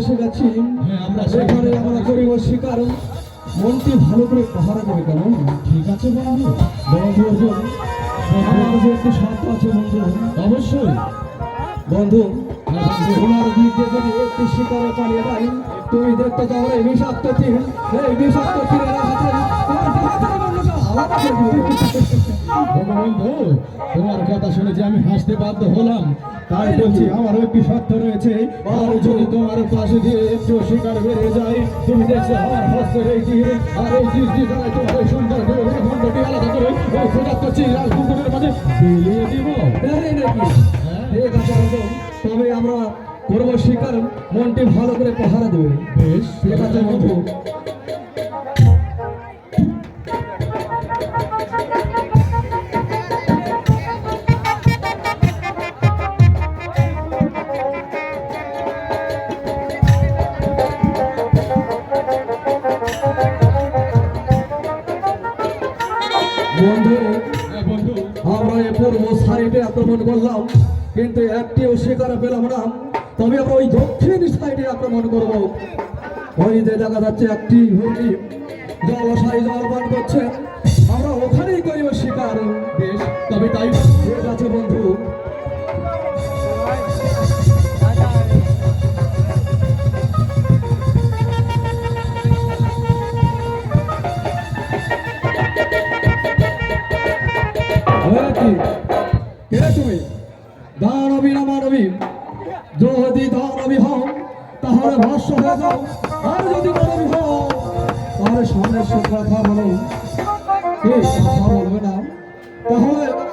এসে গেছি। হ্যাঁ, এখানে আমরা করিব শিকার। মনটি ভালো করে পাহারা দেবে কেন ঠিক আছে বন্ধু? একটু আছে বন্ধু? অবশ্যই। বন্ধু তোমার কথা শুনে যে আমি হাসতে বাধ্য হলাম। তাই বলছি আমার একটি সত্য রয়েছে। আর যদি তোমার পাশে দিয়ে একটু শিকার বেড়ে যায় তুমি দেখছ আমার হস্তের এই তীর আর এই দিয়ে দ্বারা তোমার ওই সুন্দর করে খণ্ডটি আলাদা করে ওই ক্ষুধার্ত চিরাল কুকুরের মাঝে বিলিয়ে দিব। নাকি? হ্যাঁ। ঠিক আছে তবে আমরা করব শিকার মনটি ভালো করে পাহারা দেবে। বেশ। ঠিক আছে বন্ধু? আক্রমণ করলাম। কিন্তু একটিও শিকার পেলাম না। তবে আমরা ওই দক্ষিণ সাইডে আক্রমণ করব। ওই যে দেখা যাচ্ছে একটি হরি জলাশয় জল পান করছে। আমরা ওখানেই করিব শিকার। বেশ, তবে তাই আছে বন্ধু। দানবী না মানবী? যদি দানবী হও, তাহলে ভস্য হয়ে যাও। আর যদি মানবী হও, তাহলে সামনের সব কথা বলো। কে কথা বলবে না। তাহলে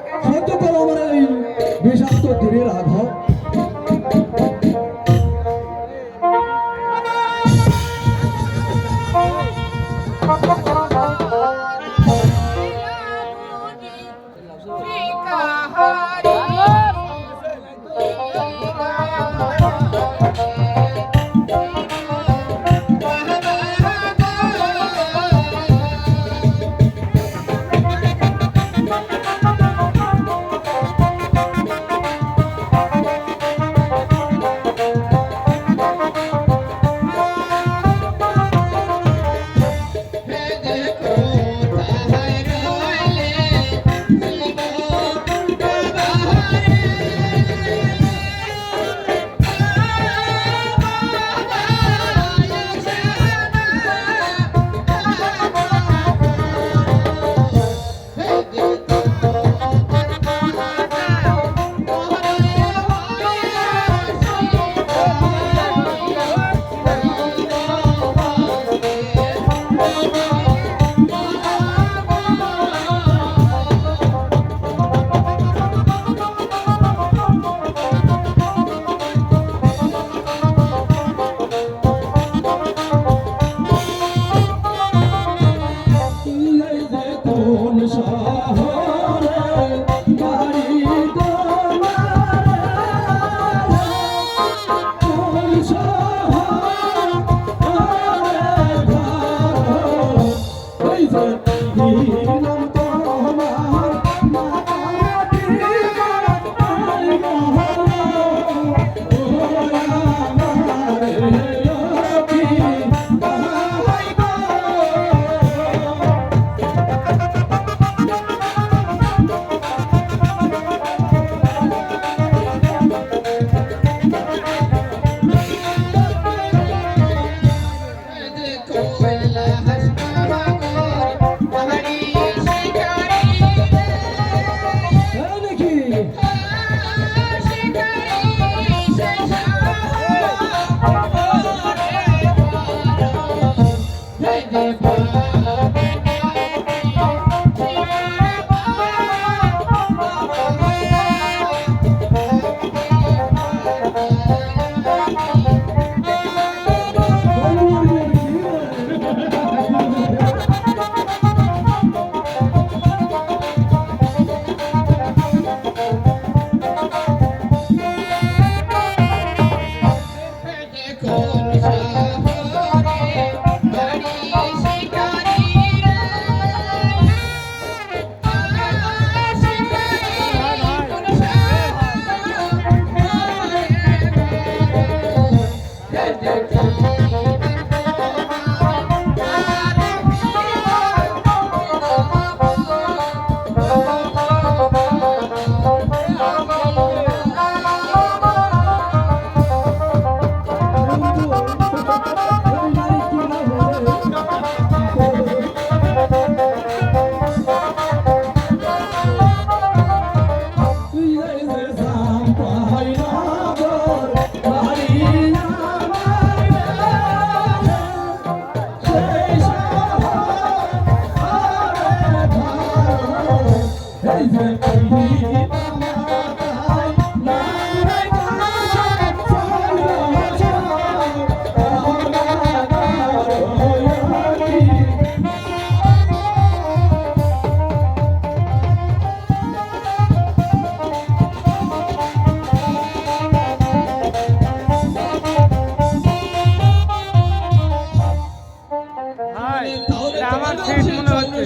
আমার সিট মনে হচ্ছে।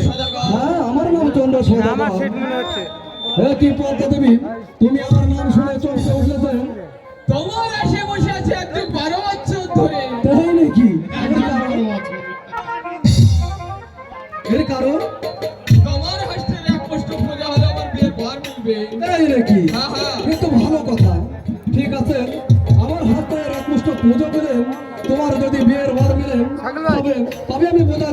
হ্যাঁ আমার নাম চন্দ্র আমার মনে হচ্ছে। কি পদ্মা দেবী তুমি আমার নাম শুনে চমকে উঠেছে। তোমার এসে বসে আছে একজন বারো বছর ধরে তাই নাকি? এর কারণ? তোমার হাসতের এক কষ্ট পূজা হলে আমার বিয়ের ঘর মিলবে তাই নাকি? হ্যাঁ, হ্যাঁ। ভালো কথা। ঠিক আছে আমার হাতে একমুষ্ট পুজো করে তোমার যদি বিয়ের বর মিলে তবে তবে আমি বোঝা